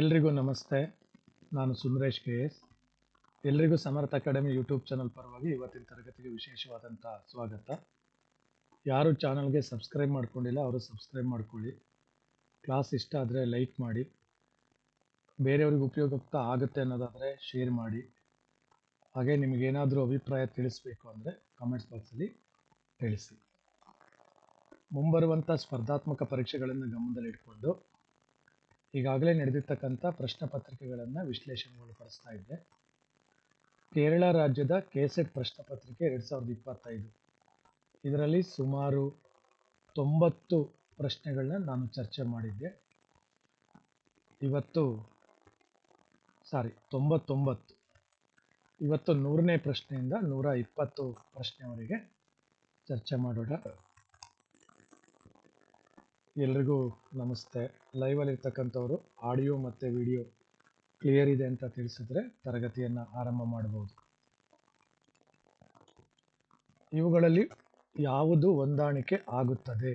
ಎಲ್ರಿಗೂ ನಮಸ್ತೆ. ನಾನು ಸುಂದರೇಶ್ ಕೆ ಎಸ್. ಎಲ್ರಿಗೂ ಸಮರ್ಥ ಅಕಾಡೆಮಿ ಯೂಟ್ಯೂಬ್ ಚಾನಲ್ ಪರವಾಗಿ ಇವತ್ತಿನ ತರಗತಿಗೆ ವಿಶೇಷವಾದಂಥ ಸ್ವಾಗತ. ಯಾರು ಚಾನಲ್ಗೆ ಸಬ್ಸ್ಕ್ರೈಬ್ ಮಾಡ್ಕೊಂಡಿಲ್ಲ, ಅವರು ಸಬ್ಸ್ಕ್ರೈಬ್ ಮಾಡ್ಕೊಳ್ಳಿ. ಕ್ಲಾಸ್ ಇಷ್ಟ ಆದರೆ ಲೈಕ್ ಮಾಡಿ. ಬೇರೆಯವ್ರಿಗೆ ಉಪಯೋಗಕ್ಕೆ ಆಗುತ್ತೆ ಅನ್ನೋದಾದರೆ ಶೇರ್ ಮಾಡಿ. ಹಾಗೆ ನಿಮಗೇನಾದರೂ ಅಭಿಪ್ರಾಯ ತಿಳಿಸ್ಬೇಕು ಅಂದರೆ ಕಮೆಂಟ್ಸ್ ಬಾಕ್ಸಲ್ಲಿ ತಿಳಿಸಿ. ಮುಂಬರುವಂಥ ಸ್ಪರ್ಧಾತ್ಮಕ ಪರೀಕ್ಷೆಗಳನ್ನು ಗಮನದಲ್ಲಿಟ್ಕೊಂಡು ಈಗಾಗಲೇ ನಡೆದಿರ್ತಕ್ಕಂಥ ಪ್ರಶ್ನೆ ಪತ್ರಿಕೆಗಳನ್ನು ವಿಶ್ಲೇಷಣೆಗೊಳಪಡಿಸ್ತಾ ಇದ್ದೆ. ಕೇರಳ ರಾಜ್ಯದ ಕೆಸೆಟ್ ಪ್ರಶ್ನೆ ಪತ್ರಿಕೆ ಎರಡು ಸಾವಿರದ ಇಪ್ಪತ್ತೈದು. ಇದರಲ್ಲಿ ಸುಮಾರು ತೊಂಬತ್ತು ಪ್ರಶ್ನೆಗಳನ್ನ ನಾನು ಚರ್ಚೆ ಮಾಡಿದ್ದೆ. ಇವತ್ತು, ಸಾರಿ, ತೊಂಬತ್ತೊಂಬತ್ತು. ಇವತ್ತು ನೂರನೇ ಪ್ರಶ್ನೆಯಿಂದ ನೂರ ಇಪ್ಪತ್ತು ಪ್ರಶ್ನೆವರೆಗೆ ಚರ್ಚೆ ಮಾಡೋಣ. ಎಲ್ರಿಗೂ ನಮಸ್ತೆ. ಲೈವಲ್ಲಿ ಇರ್ತಕ್ಕಂಥವ್ರು ಆಡಿಯೋ ಮತ್ತು ವಿಡಿಯೋ ಕ್ಲಿಯರ್ ಇದೆ ಅಂತ ತಿಳಿಸಿದ್ರೆ ತರಗತಿಯನ್ನು ಆರಂಭ ಮಾಡಬಹುದು. ಇವುಗಳಲ್ಲಿ ಯಾವುದು ಹೊಂದಾಣಿಕೆ ಆಗುತ್ತದೆ?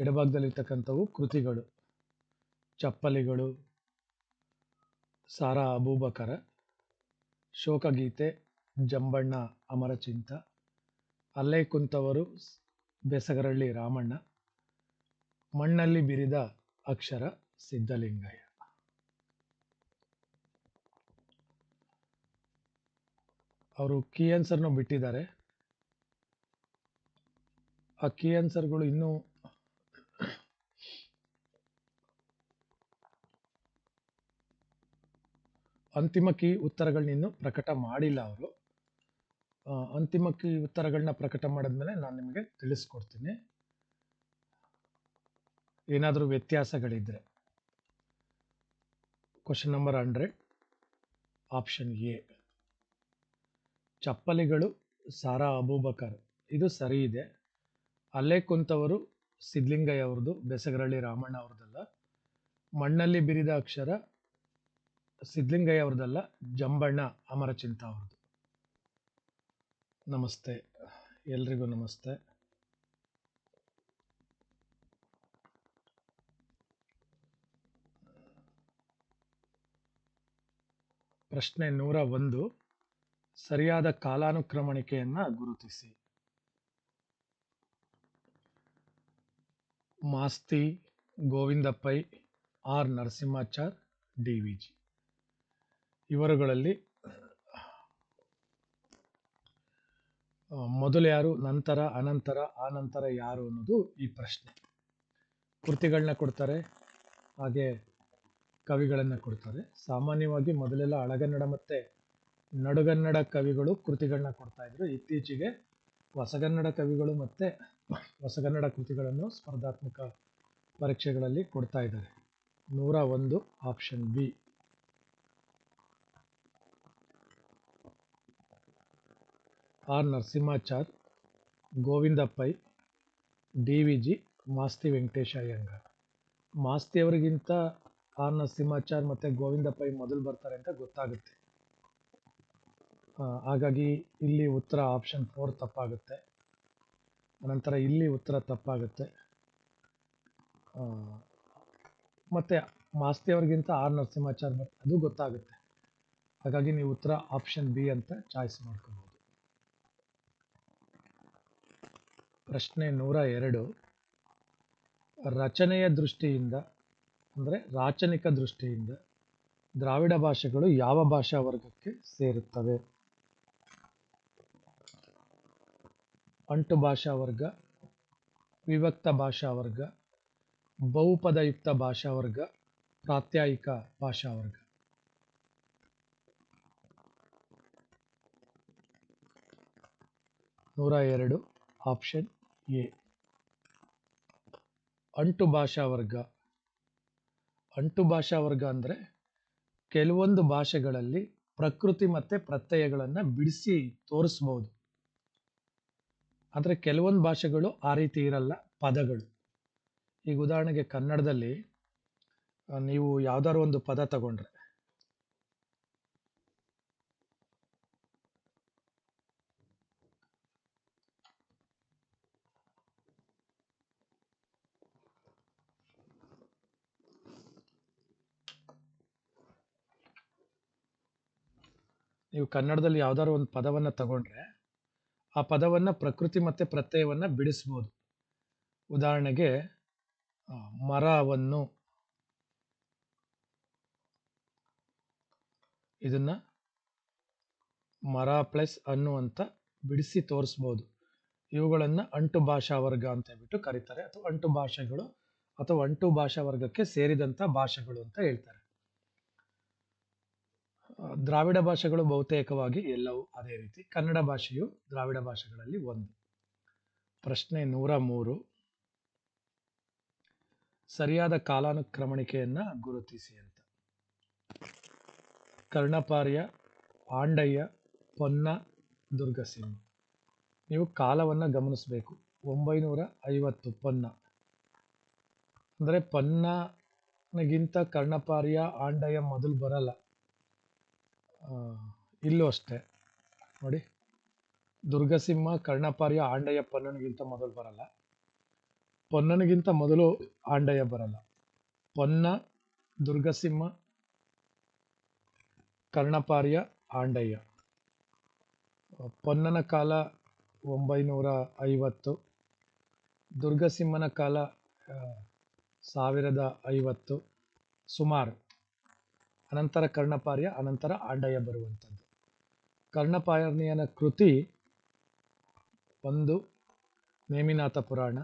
ಎಡಭಾಗದಲ್ಲಿರ್ತಕ್ಕಂಥವು ಕೃತಿಗಳು. ಚಪ್ಪಲಿಗಳು, ಸಾರಾ ಅಬೂಬಕರ, ಶೋಕಗೀತೆ, ಜಂಬಣ್ಣ ಅಮರಚಿಂತ, ಅಲ್ಲೇ ಕುಂತವರು ಬೆಸಗರಳ್ಳಿ ರಾಮಣ್ಣ, ಮಣ್ಣಲ್ಲಿ ಬಿರಿದ ಅಕ್ಷರ ಸಿದ್ಧಲಿಂಗಯ್ಯ. ಅವರು ಕೀ ಆನ್ಸರ್ನು ಬಿಟ್ಟಿದ್ದಾರೆ. ಆ ಕೀ ಆನ್ಸರ್ಗಳು ಇನ್ನೂ ಅಂತಿಮ ಕೀ ಉತ್ತರಗಳನ್ನ ಇನ್ನೂ ಪ್ರಕಟ ಮಾಡಿಲ್ಲ ಅವರು. ಆ, ಅಂತಿಮ ಕೀ ಉತ್ತರಗಳನ್ನ ಪ್ರಕಟ ಮಾಡಿದ್ಮೇಲೆ ನಾನು ನಿಮಗೆ ತಿಳಿಸ್ಕೊಡ್ತೀನಿ. ಏನಾದರೂ ವ್ಯತ್ಯಾಸಗಳಿದ್ರೆ question number hundred option A ಚಪ್ಪಲಿಗಳು Sara Abubakar. ಇದು ಸರಿ ಇದೆ. ಅಲ್ಲೇ ಕುಂತವರು ಸಿದ್ಲಿಂಗಯ್ಯ ಅವ್ರದ್ದು ಬೆಸಗರಳ್ಳಿ ರಾಮಣ್ಣ ಅವ್ರದ್ದಲ್ಲ. ಮಣ್ಣಲ್ಲಿ ಬಿರಿದ ಅಕ್ಷರ ಸಿದ್ಲಿಂಗಯ್ಯ ಅವ್ರದ್ದಲ್ಲ ಜಂಬಣ್ಣ ಅಮರಚಿಂತ ಅವ್ರದ್ದು. ನಮಸ್ತೆ. ಎಲ್ರಿಗೂ ನಮಸ್ತೆ. ಪ್ರಶ್ನೆ ನೂರ ಒಂದು. ಸರಿಯಾದ ಕಾಲಾನುಕ್ರಮಣಿಕೆಯನ್ನು ಗುರುತಿಸಿ. Masti Govinda Pai R Narasimhachar, D V G. ಇವರುಗಳಲ್ಲಿ ಮೊದಲು ಯಾರು, ನಂತರ ಅನಂತರ, ಆನಂತರ ಯಾರು ಅನ್ನೋದು ಈ ಪ್ರಶ್ನೆ. ಕೃತಿಗಳನ್ನ ಕೊಡ್ತಾರೆ, ಹಾಗೆ ಕವಿಗಳನ್ನು ಕೊಡ್ತಾರೆ. ಸಾಮಾನ್ಯವಾಗಿ ಮೊದಲೆಲ್ಲ ಹಳಗನ್ನಡ ಮತ್ತು ನಡುಗನ್ನಡ ಕವಿಗಳು ಕೃತಿಗಳನ್ನ ಕೊಡ್ತಾ ಇದ್ರು. ಇತ್ತೀಚೆಗೆ ಹೊಸಗನ್ನಡ ಕವಿಗಳು ಮತ್ತು ಹೊಸಗನ್ನಡ ಕೃತಿಗಳನ್ನು ಸ್ಪರ್ಧಾತ್ಮಕ ಪರೀಕ್ಷೆಗಳಲ್ಲಿ ಕೊಡ್ತಾ ಇದ್ದಾರೆ. ನೂರ ಒಂದು, option B. R. Narasimhachar Govinda Pai D V G Masti Venkatesha Iyengar. Masti ಅವರಿಗಿಂತ ಆರ್. ನರಸಿಂಹಾಚಾರ್ ಮತ್ತು ಗೋವಿಂದ ಮೊದಲು ಬರ್ತಾರೆ ಅಂತ ಗೊತ್ತಾಗುತ್ತೆ. ಹಾಗಾಗಿ ಇಲ್ಲಿ ಉತ್ತರ ಆಪ್ಷನ್ ಫೋರ್ ತಪ್ಪಾಗುತ್ತೆ. ಅನಂತರ ಇಲ್ಲಿ ಉತ್ತರ ತಪ್ಪಾಗುತ್ತೆ. ಮತ್ತು ಮತ್ತೆ ಮಾಸ್ತಿ ಅವ್ರಿಗಿಂತ ಆರ್. ನರಸಿಂಹಾಚಾರ್ ಅದು ಗೊತ್ತಾಗುತ್ತೆ. ಹಾಗಾಗಿ ನೀವು ಉತ್ತರ ಆಪ್ಷನ್ ಬಿ ಅಂತ ಚಾಯ್ಸ್ ಮಾಡ್ಕೋಬಹುದು ಪ್ರಶ್ನೆ ನೂರ ಎರಡು. ರಚನೆಯ ದೃಷ್ಟಿಯಿಂದ, ಅಂದರೆ ರಾಚನಿಕ ದೃಷ್ಟಿಯಿಂದ ದ್ರಾವಿಡ ಭಾಷೆಗಳು ಯಾವ ಭಾಷಾ ವರ್ಗಕ್ಕೆ ಸೇರುತ್ತವೆ? ಅಂಟು ಭಾಷಾ ವರ್ಗ ವಿವಕ್ತ ಭಾಷಾ ವರ್ಗ, ಬಹುಪದಯುಕ್ತ ಭಾಷಾ ವರ್ಗ, ಪ್ರಾತ್ಯಾಯಿಕ ಭಾಷಾ ವರ್ಗ. ನೂರ ಎರಡು, ಆಪ್ಷನ್ ಎ ಅಂಟು ಭಾಷಾ ವರ್ಗ. ಅಂಟು ಭಾಷಾ ವರ್ಗ ಅಂದರೆ ಕೆಲವೊಂದು ಭಾಷೆಗಳಲ್ಲಿ ಪ್ರಕೃತಿ ಮತ್ತು ಪ್ರತ್ಯಯಗಳನ್ನು ಬಿಡಿಸಿ ತೋರಿಸ್ಬೋದು. ಆದರೆ ಕೆಲವೊಂದು ಭಾಷೆಗಳು ಆ ರೀತಿ ಇರಲ್ಲ, ಪದಗಳು. ಈಗ ಉದಾಹರಣೆಗೆ ಕನ್ನಡದಲ್ಲಿ ನೀವು ಯಾವ್ದಾದ್ರು ಒಂದು ಪದ ತಗೊಂಡ್ರೆ ನೀವು ಕನ್ನಡದಲ್ಲಿ ಯಾವ್ದಾದ್ರು ಒಂದು ಪದವನ್ನು ತಗೊಂಡ್ರೆ, ಆ ಪದವನ್ನು ಪ್ರಕೃತಿ ಮತ್ತು ಪ್ರತ್ಯಯವನ್ನು ಬಿಡಿಸ್ಬೋದು. ಉದಾಹರಣೆಗೆ ಮರವನ್ನು ಇದನ್ನ ಮರ ಪ್ಲಸ್ ಅನ್ನು ಅಂತ ಬಿಡಿಸಿ ತೋರಿಸ್ಬೋದು. ಇವುಗಳನ್ನು ಅಂಟು ಭಾಷಾ ವರ್ಗ ಅಂತ ಹೇಳ್ಬಿಟ್ಟು ಕರೀತಾರೆ. ಅಥವಾ ಅಂಟು ಭಾಷೆಗಳು ಅಥವಾ ಅಂಟು ಭಾಷಾ ವರ್ಗಕ್ಕೆ ಸೇರಿದಂಥ ಭಾಷೆಗಳು ಅಂತ ಹೇಳ್ತಾರೆ. ದ್ರಾವಿಡ ಭಾಷೆಗಳು ಬಹುತೇಕವಾಗಿ ಎಲ್ಲವೂ ಅದೇ ರೀತಿ ಕನ್ನಡ ಭಾಷೆಯು ದ್ರಾವಿಡ ಭಾಷೆಗಳಲ್ಲಿ ಒಂದು. ಪ್ರಶ್ನೆ ನೂರ ಮೂರು. ಸರಿಯಾದ ಕಾಲಾನುಕ್ರಮಣಿಕೆಯನ್ನು ಗುರುತಿಸಿ ಅಂತ. ಕರ್ಣಪಾರ್ಯ ಆಂಡಯ್ಯ ಪೊನ್ನ, ದುರ್ಗಸಿಂಹ. ನೀವು ಕಾಲವನ್ನು ಗಮನಿಸಬೇಕು. ಒಂಬೈನೂರ ಐವತ್ತು ಪೊನ್ನ. ಅಂದರೆ ಪನ್ನಗಿಂತ ಕರ್ಣಪಾರ್ಯ ಆಂಡಯ್ಯ ಮೊದಲು ಬರಲ್ಲ. ಇಲ್ಲೂ ಅಷ್ಟೇ. ನೋಡಿ. ದುರ್ಗಸಿಂಹ, ಕರ್ಣಪಾರ್ಯ ಆಂಡಯ್ಯ ಪೊನ್ನನಿಗಿಂತ ಮೊದಲು ಬರಲ್ಲ. ಪೊನ್ನನಿಗಿಂತ ಮೊದಲು ಆಂಡಯ್ಯ ಬರಲ್ಲ. ಪೊನ್ನ, ದುರ್ಗಸಿಂಹ, ಕರ್ಣಪಾರ್ಯ ಆಂಡಯ್ಯ. ಪೊನ್ನನ ಕಾಲ ಒಂಬೈನೂರ ಐವತ್ತು, ದುರ್ಗಸಿಂಹನ ಕಾಲ ಸಾವಿರದ ಐವತ್ತು, ಸುಮಾರು. ಅನಂತರ ಕರ್ಣಪಾರ್ಯ, ಅನಂತರ ಆಂಡಯ್ಯ ಬರುವಂಥದ್ದು. ಕರ್ಣಪಾರ್ಯನ ಕೃತಿ ಒಂದು, ನೇಮಿನಾಥ ಪುರಾಣ.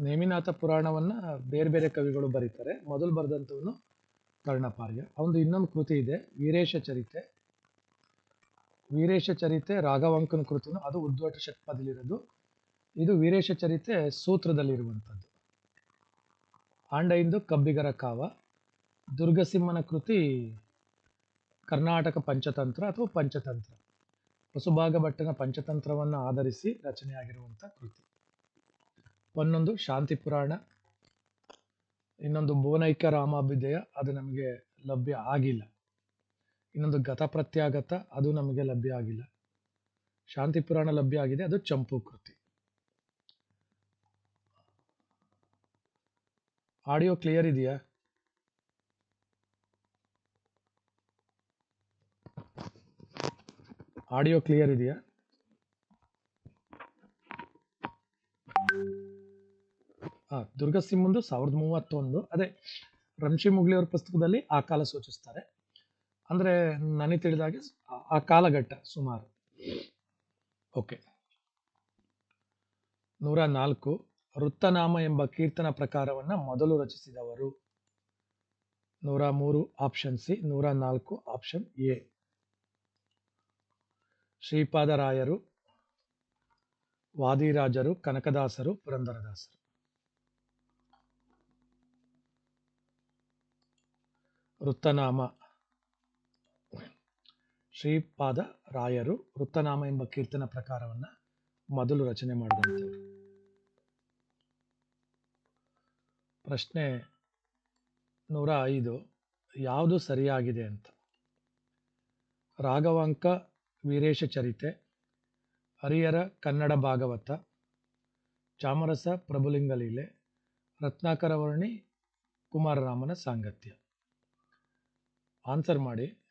ನೇಮಿನಾಥ ಪುರಾಣವನ್ನ ಬೇರೆ ಬೇರೆ ಕವಿಗಳು ಬರೀತಾರೆ. ಮೊದಲು ಬರೆದಂಥವನು ಕರ್ಣಪಾರ್ಯ. ಅವನದು ಇನ್ನೊಂದು ಕೃತಿ ಇದೆ, ವೀರೇಶ ಚರಿತೆ. ವೀರೇಶ ಚರಿತೆ ರಾಘವಂಕನ ಕೃತಿನೂ, ಅದು ಉದ್ವಟ ಷಟ್ಪದಿಲಿರೋದು. ಇದು ವೀರೇಶ ಚರಿತ್ರೆ ಸೂತ್ರದಲ್ಲಿರುವಂಥದ್ದು. ಆಂಡ ಇಂದು ಕಬ್ಬಿಗರ ಕಾವ, ದುರ್ಗಸಿಂಹನ ಕೃತಿ ಕರ್ನಾಟಕ ಪಂಚತಂತ್ರ ಅಥವಾ ಪಂಚತಂತ್ರ ಹೊಸಭಾಗ ಭಟ್ಟನ ಪಂಚತಂತ್ರವನ್ನು ಆಧರಿಸಿ ರಚನೆಯಾಗಿರುವಂಥ ಕೃತಿ. ಒಂದೊಂದು ಶಾಂತಿ ಪುರಾಣ, ಇನ್ನೊಂದು ಭುವನೈಕ ರಾಮಾಭ್ಯುದಯ ಅದು ನಮಗೆ ಲಭ್ಯ ಆಗಿಲ್ಲ. ಇನ್ನೊಂದು ಗತ ಪ್ರತ್ಯಾಗತ, ಅದು ನಮಗೆ ಲಭ್ಯ ಆಗಿಲ್ಲ. ಶಾಂತಿ ಪುರಾಣ ಲಭ್ಯ ಆಗಿದೆ, ಅದು ಚಂಪು ಕೃತಿ. ಆಡಿಯೋ ಕ್ಲಿಯರ್ ಇದೆಯಾ? ಆಡಿಯೋ ಕ್ಲಿಯರ್ ಇದೆಯಾ? ಆ, ದುರ್ಗಸಿಂಹಂದು ಸಾವಿರದ ಮೂವತ್ತೊಂದು. ಅದೇ ರಂಶಿ ಮುಗ್ಲಿ ಅವ್ರ ಪುಸ್ತಕದಲ್ಲಿ ಆ ಕಾಲ ಸೂಚಿಸ್ತಾರೆ. ಅಂದ್ರೆ ನನಗೆ ತಿಳಿದಾಗೆ ಆ ಕಾಲಘಟ್ಟ ಸುಮಾರು. ಓಕೆ ನೂರ ನಾಲ್ಕು. ವೃತ್ತನಾಮ ಎಂಬ ಕೀರ್ತನ ಪ್ರಕಾರವನ್ನ ಮೊದಲು ರಚಿಸಿದವರು ನೂರ ಮೂರು ಆಪ್ಷನ್ ಸಿ ನೂರ ನಾಲ್ಕು ಆಪ್ಷನ್ ಎ ಶ್ರೀಪಾದರಾಯರು ವಾದಿರಾಜರು ಕನಕದಾಸರು ಪುರಂದರದಾಸರು ವೃತ್ತನಾಮ ಶ್ರೀಪಾದ ರಾಯರು ವೃತ್ತನಾಮ ಎಂಬ ಕೀರ್ತನ ಪ್ರಕಾರವನ್ನ ಮೊದಲು ರಚನೆ ಮಾಡಿದಂಥವ್ರು ಪ್ರಶ್ನೆ ನೂರ ಐದು. ಯಾವುದು ಸರಿಯಾಗಿದೆ ಅಂತ. ರಾಘವಾಂಕ ವೀರೇಶ ಚರಿತೆ. ಹರಿಹರ ಕನ್ನಡ ಭಾಗವತ. ಚಾಮರಸ ಪ್ರಭುಲಿಂಗಲೀಲೆ ರತ್ನಾಕರ ವರ್ಣಿ ಕುಮಾರರಾಮನ ಸಾಂಗತ್ಯ. ಆನ್ಸರ್ ಮಾಡಿ.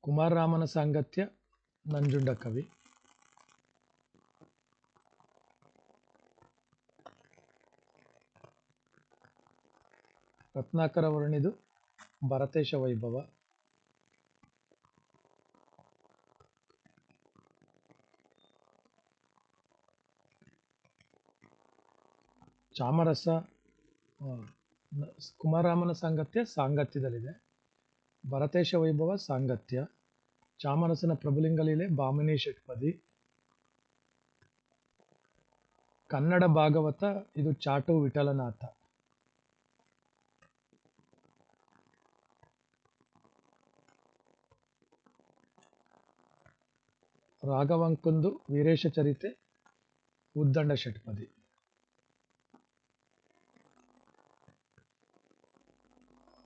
ಕುಮಾರರಾಮನ ಸಾಂಗತ್ಯ ನಂಜುಂಡ ಕವಿ ರತ್ನಾಕರ ವರ್ಣಿದು ಭರತೇಶ ವೈಭವ. ಚಾಮರಸ ಕುಮಾರರಾಮನ ಸಾಂಗತ್ಯ ಸಾಂಗತ್ಯದಲ್ಲಿದೆ. ಭರತೇಶ ವೈಭವ ಸಾಂಗತ್ಯ. ಚಾಮರಸನ ಪ್ರಭುಲಿಂಗಲೀಲೆ ಬಾಮಿನಿ ಷಟ್ಪದಿ. ಕನ್ನಡ ಭಾಗವತ, ಇದು ಚಾಟು ವಿಠಲನಾಥ. ರಾಘವಂಕಂದು ವೀರೇಶ ಚರಿತೆ, ಉದ್ದಂಡ ಷಟ್ಪದಿ.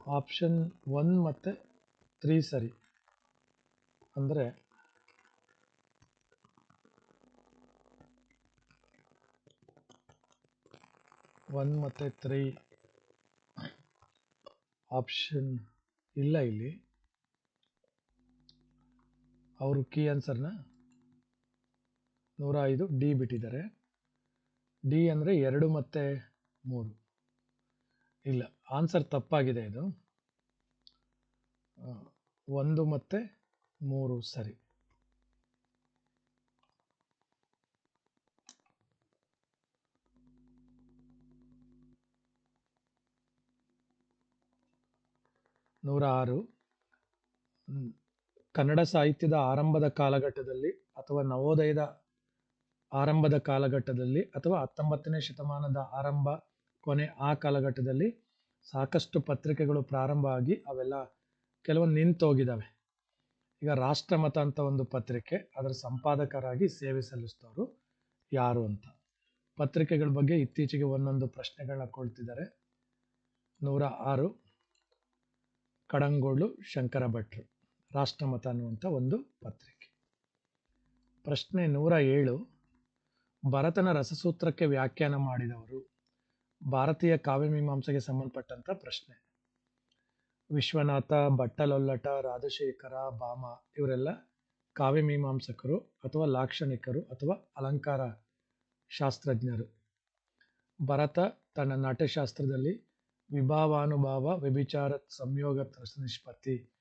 ಆಪ್ಷನ್ ಒನ್ ಮತ್ತು ತ್ರೀ ಸರಿ. ಅಂದರೆ ಒನ್ ಮತ್ತು ತ್ರೀ ಆಪ್ಷನ್ ಇಲ್ಲ ಇಲ್ಲಿ. ಅವರು ಕೀ ಆನ್ಸರ್ನ ನೂರ ಐದು ಡಿ ಬಿಟ್ಟಿದ್ದಾರೆ. ಡಿ ಅಂದರೆ ಎರಡು ಮತ್ತು ಮೂರು. ಇಲ್ಲ, ಆನ್ಸರ್ ತಪ್ಪಾಗಿದೆ ಇದು. ಒಂದು ಮತ್ತು ಮೂರು ಸರಿ. ನೂರ ಆರು. ಕನ್ನಡ ಸಾಹಿತ್ಯದ ಆರಂಭದ ಕಾಲಘಟ್ಟದಲ್ಲಿ ಅಥವಾ ನವೋದಯದ ಆರಂಭದ ಕಾಲಘಟ್ಟದಲ್ಲಿ ಅಥವಾ ಹತ್ತೊಂಬತ್ತನೇ ಶತಮಾನದ ಆರಂಭ ಕೊನೆ ಆ ಕಾಲಘಟ್ಟದಲ್ಲಿ ಸಾಕಷ್ಟು ಪತ್ರಿಕೆಗಳು ಪ್ರಾರಂಭ ಆಗಿ ಅವೆಲ್ಲ ಕೆಲವೊಂದು ನಿಂತೋಗಿದ್ದಾವೆ ಈಗ ರಾಷ್ಟ್ರಮತ ಅಂತ ಒಂದು ಪತ್ರಿಕೆ ಅದರ ಸಂಪಾದಕರಾಗಿ ಸೇವೆ ಸಲ್ಲಿಸ್ತವರು ಯಾರು ಅಂತ. ಪತ್ರಿಕೆಗಳ ಬಗ್ಗೆ ಇತ್ತೀಚೆಗೆ ಒಂದೊಂದು ಪ್ರಶ್ನೆಗಳನ್ನ ಕೊಳ್ತಿದ್ದಾರೆ ನೂರ ಆರು ಕಡಂಗೋಳು ಶಂಕರ ಭಟ್ರು ರಾಷ್ಟ್ರಮತ ಅನ್ನುವಂಥ ಒಂದು ಪತ್ರಿಕೆ. ಪ್ರಶ್ನೆ ನೂರ ಏಳು ಭರತನ ರಸಸೂತ್ರಕ್ಕೆ ವ್ಯಾಖ್ಯಾನ ಮಾಡಿದವರು ಭಾರತೀಯ ಕಾವ್ಯಮೀಮಾಂಸೆಗೆ ಸಂಬಂಧಪಟ್ಟಂತ ಪ್ರಶ್ನೆ. ವಿಶ್ವನಾಥ, ಭಟ್ಟಲೊಲ್ಲಟ, ರಾಜಶೇಖರ, ಭಾಮ ಇವರೆಲ್ಲ ಕಾವ್ಯಮೀಮಾಂಸಕರು ಅಥವಾ ಲಾಕ್ಷಣಿಕರು ಅಥವಾ ಅಲಂಕಾರ ಶಾಸ್ತ್ರಜ್ಞರು. ಭರತ ತನ್ನ ನಾಟ್ಯಶಾಸ್ತ್ರದಲ್ಲಿ ವಿಭಾವಾನುಭಾವ, ವ್ಯಭಿಚಾರ, ಸಂಯೋಗ ರಸ ನಿಷ್ಪತ್ತಿ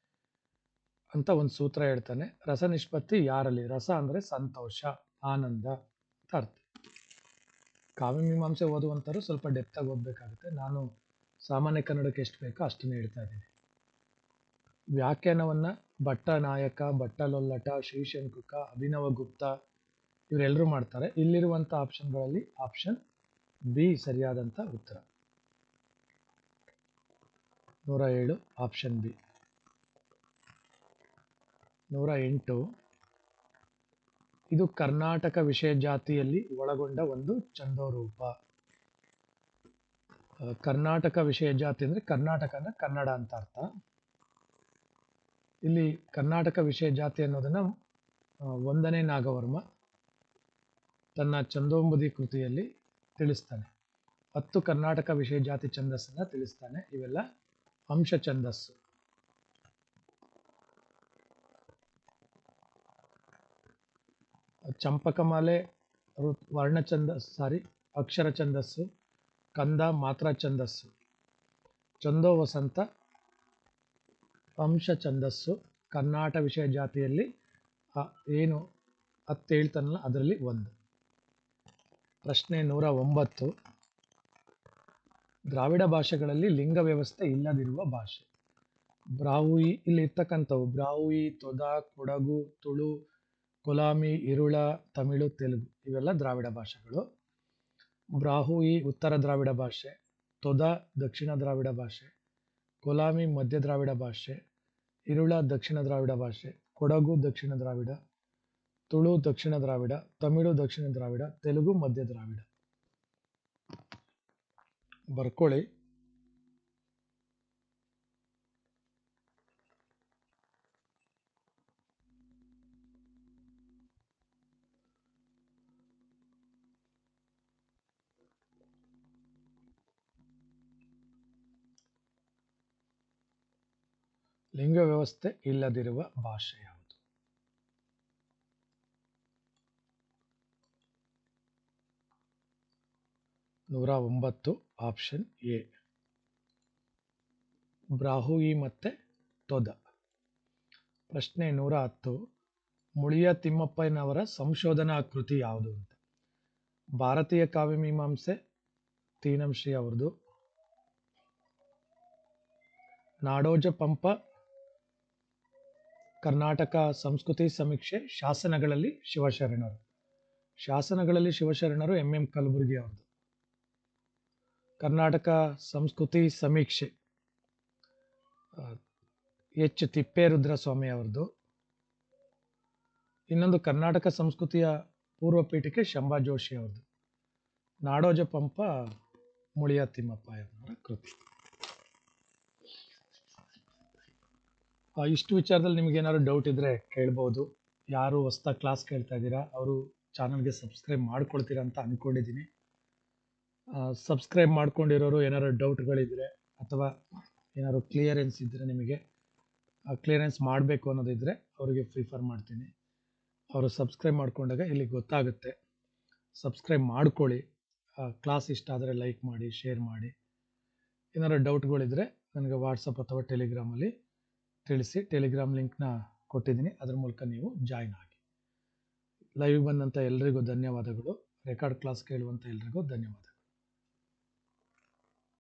ಅಂತ ಒಂದು ಸೂತ್ರ ಹೇಳ್ತಾನೆ. ರಸ ನಿಷ್ಪತ್ತಿ ಯಾರಲ್ಲಿ? ರಸ ಅಂದರೆ ಸಂತೋಷ, ಆನಂದ. ಅರ್ಥ. ಕಾವ್ಯಮೀಮಾಂಸೆ ಓದುವಂಥವ್ರು ಸ್ವಲ್ಪ ಡೆಪ್ತಾಗಿ ಓದಬೇಕಾಗುತ್ತೆ. ನಾನು ಸಾಮಾನ್ಯ ಕನ್ನಡಕ್ಕೆ ಎಷ್ಟು ಬೇಕೋ ಅಷ್ಟನ್ನೇ ಹೇಳ್ತಾ ಇದ್ದೀನಿ. ವ್ಯಾಖ್ಯಾನವನ್ನು ಭಟ್ಟ ನಾಯಕ ಭಟ್ಟಲೊಲ್ಲಟ ಶ್ರೀಶಂಕುಕ ಅಭಿನವ ಗುಪ್ತ ಇವರೆಲ್ಲರೂ ಮಾಡ್ತಾರೆ. ಇಲ್ಲಿರುವಂಥ ಆಪ್ಷನ್ಗಳಲ್ಲಿ ಆಪ್ಷನ್ ಬಿ ಸರಿಯಾದಂಥ ಉತ್ತರ. ನೂರ ಏಳು, ಆಪ್ಷನ್ ಬಿ. ನೂರ ಎಂಟು ಇದು ಕರ್ನಾಟಕ ವಿಷಯ ಜಾತಿಯಲ್ಲಿ ಒಳಗೊಂಡ ಒಂದು ಚಂದೋರೂಪ. ಆ, ಕರ್ನಾಟಕ ವಿಷಯ ಜಾತಿ ಅಂದರೆ ಕರ್ನಾಟಕ ಅಂದ್ರೆ ಕನ್ನಡ ಅಂತ ಅರ್ಥ. ಇಲ್ಲಿ ಕರ್ನಾಟಕ ವಿಷಯ ಜಾತಿ ಅನ್ನೋದನ್ನು ಒಂದನೇ ನಾಗವರ್ಮ ತನ್ನ ಚಂದೋಂಬುದಿ ಕೃತಿಯಲ್ಲಿ ತಿಳಿಸ್ತಾನೆ. ಹತ್ತು ಕರ್ನಾಟಕ ವಿಷಯ ಜಾತಿ ಛಂದಸ್ಸನ್ನು ತಿಳಿಸ್ತಾನೆ. ಇವೆಲ್ಲ ಅಂಶ ಛಂದಸ್ಸು. ಚಂಪಕಮಾಲೆ ವರ್ಣ ವರ್ಣಚಂದ ಸಾರಿ ಅಕ್ಷರ ಛಂದಸ್ಸು ಕಂದ ಮಾತ್ರ ಛಂದಸ್ಸು ಚಂದೋ ವಸಂತ ಅಂಶ ಛಂದಸ್ಸು ಕರ್ನಾಟ ವಿಷಯ ಜಾತಿಯಲ್ಲಿ ಏನು ಹತ್ತು ಹೇಳ್ತಾನಲ್ಲ, ಅದರಲ್ಲಿ ಒಂದು. ಪ್ರಶ್ನೆ ನೂರ ಒಂಬತ್ತು. ದ್ರಾವಿಡ ಭಾಷೆಗಳಲ್ಲಿ ಲಿಂಗ ವ್ಯವಸ್ಥೆ ಇಲ್ಲದಿರುವ ಭಾಷೆ. ಬ್ರಾಹುಯಿ ಇಲ್ಲಿ ಇರ್ತಕ್ಕಂಥವು ಬ್ರಾಹುಯಿ ತೊದ, ಕೊಡಗು, ತುಳು ಕೊಲಾಮಿ ಇರುಳ, ತಮಿಳು, ತೆಲುಗು ಇವೆಲ್ಲ ದ್ರಾವಿಡ ಭಾಷೆಗಳು. ಬ್ರಾಹುಯಿ ಉತ್ತರ ದ್ರಾವಿಡ ಭಾಷೆ, ತೊದ ದಕ್ಷಿಣ ದ್ರಾವಿಡ ಭಾಷೆ ಕೊಲಾಮಿ ಮಧ್ಯ ದ್ರಾವಿಡ ಭಾಷೆ, ಇರುಳ ದಕ್ಷಿಣ ದ್ರಾವಿಡ ಭಾಷೆ, ಕೊಡಗು ದಕ್ಷಿಣ ದ್ರಾವಿಡ, ತುಳು ದಕ್ಷಿಣ ದ್ರಾವಿಡ, ತಮಿಳು ದಕ್ಷಿಣ ದ್ರಾವಿಡ, ತೆಲುಗು ಮಧ್ಯ ದ್ರಾವಿಡ. ಬರ್ಕೊಳ್ಳಿ. ಲಿಂಗ ವ್ಯವಸ್ಥೆ ಇಲ್ಲದಿರುವ ಭಾಷೆ ಯಾವುದು? ನೂರ ಒಂಬತ್ತು, ಆಪ್ಷನ್ ಎ. ಬ್ರಾಹುಯಿ ಮತ್ತೆ ತೊದ. ಪ್ರಶ್ನೆ ನೂರ ಹತ್ತು. ಮುಳಿಯ ತಿಮ್ಮಪ್ಪನವರ ಸಂಶೋಧನಾ ಕೃತಿ ಯಾವುದು ಅಂತ? ಭಾರತೀಯ ಕಾವ್ಯಮೀಮಾಂಸೆ ತೀನಂಶ್ರೀ ಅವ್ರದ್ದು. ನಾಡೋಜ ಪಂಪ ಕರ್ನಾಟಕ ಸಂಸ್ಕೃತಿ ಸಮೀಕ್ಷೆ ಶಾಸನಗಳಲ್ಲಿ ಶಿವಶರಣರು. ಶಾಸನಗಳಲ್ಲಿ ಶಿವಶರಣರು ಎಂ ಎಂ ಕಲಬುರ್ಗಿ ಅವ್ರದ್ದು. ಕರ್ನಾಟಕ ಸಂಸ್ಕೃತಿ ಸಮೀಕ್ಷೆ ಎಚ್ ತಿಪ್ಪೇರುದ್ರ ಸ್ವಾಮಿ ಅವ್ರದ್ದು. ಇನ್ನೊಂದು ಕರ್ನಾಟಕ ಸಂಸ್ಕೃತಿಯ ಪೂರ್ವ ಪೀಠಿಕೆ ಶಂಭಾ ಜೋಶಿ ಅವ್ರದ್ದು. ನಾಡೋಜ ಪಂಪ ಮುಳಿಯ ತಿಮ್ಮಪ್ಪ ಅವರ ಕೃತಿ. ಇಷ್ಟು ವಿಚಾರದಲ್ಲಿ ನಿಮ್ಗೆ ಏನಾದ್ರು ಡೌಟ್ ಇದ್ರೆ ಕೇಳ್ಬೋದು. ಯಾರು ಹೊಸ್ದಾಗಿ ಕ್ಲಾಸ್ ಕೇಳ್ತಾ ಇದ್ದೀರಾ, ಅವರು ಚಾನಲ್ಗೆ ಸಬ್ಸ್ಕ್ರೈಬ್ ಮಾಡ್ಕೊಳ್ತೀರಾ ಅಂತ ಅಂದ್ಕೊಂಡಿದ್ದೀನಿ ಸಬ್ಸ್ಕ್ರೈಬ್ ಮಾಡ್ಕೊಂಡಿರೋರು ಏನಾದ್ರು ಡೌಟ್ಗಳಿದ್ರೆ ಅಥವಾ ಏನಾದ್ರು ಕ್ಲಿಯರೆನ್ಸ್ ಇದ್ದರೆ ನಿಮಗೆ ಕ್ಲಿಯರೆನ್ಸ್ ಮಾಡಬೇಕು ಅನ್ನೋದಿದ್ರೆ ಅವರಿಗೆ ಪ್ರಿಫರ್ ಮಾಡ್ತೀನಿ. ಅವರು ಸಬ್ಸ್ಕ್ರೈಬ್ ಮಾಡ್ಕೊಂಡಾಗ ಇಲ್ಲಿ ಗೊತ್ತಾಗುತ್ತೆ. ಸಬ್ಸ್ಕ್ರೈಬ್ ಮಾಡ್ಕೊಳ್ಳಿ. ಕ್ಲಾಸ್ ಇಷ್ಟ ಆದರೆ ಲೈಕ್ ಮಾಡಿ ಶೇರ್ ಮಾಡಿ. ಏನಾದ್ರು ಡೌಟ್ಗಳಿದ್ರೆ ನನಗೆ ವಾಟ್ಸಪ್ ಅಥವಾ ಟೆಲಿಗ್ರಾಮಲ್ಲಿ ತಿಳಿಸಿ ಟೆಲಿಗ್ರಾಮ್ ಲಿಂಕ್ನ ಕೊಟ್ಟಿದ್ದೀನಿ. ಅದ್ರ ಮೂಲಕ ನೀವು ಜಾಯ್ನ್ ಆಗಿ. ಲೈವ್ ಬಂದಂಥ ಎಲ್ರಿಗೂ ಧನ್ಯವಾದಗಳು. ರೆಕಾರ್ಡ್ ಕ್ಲಾಸ್ ಕೇಳುವಂಥ ಎಲ್ರಿಗೂ ಧನ್ಯವಾದಗಳು.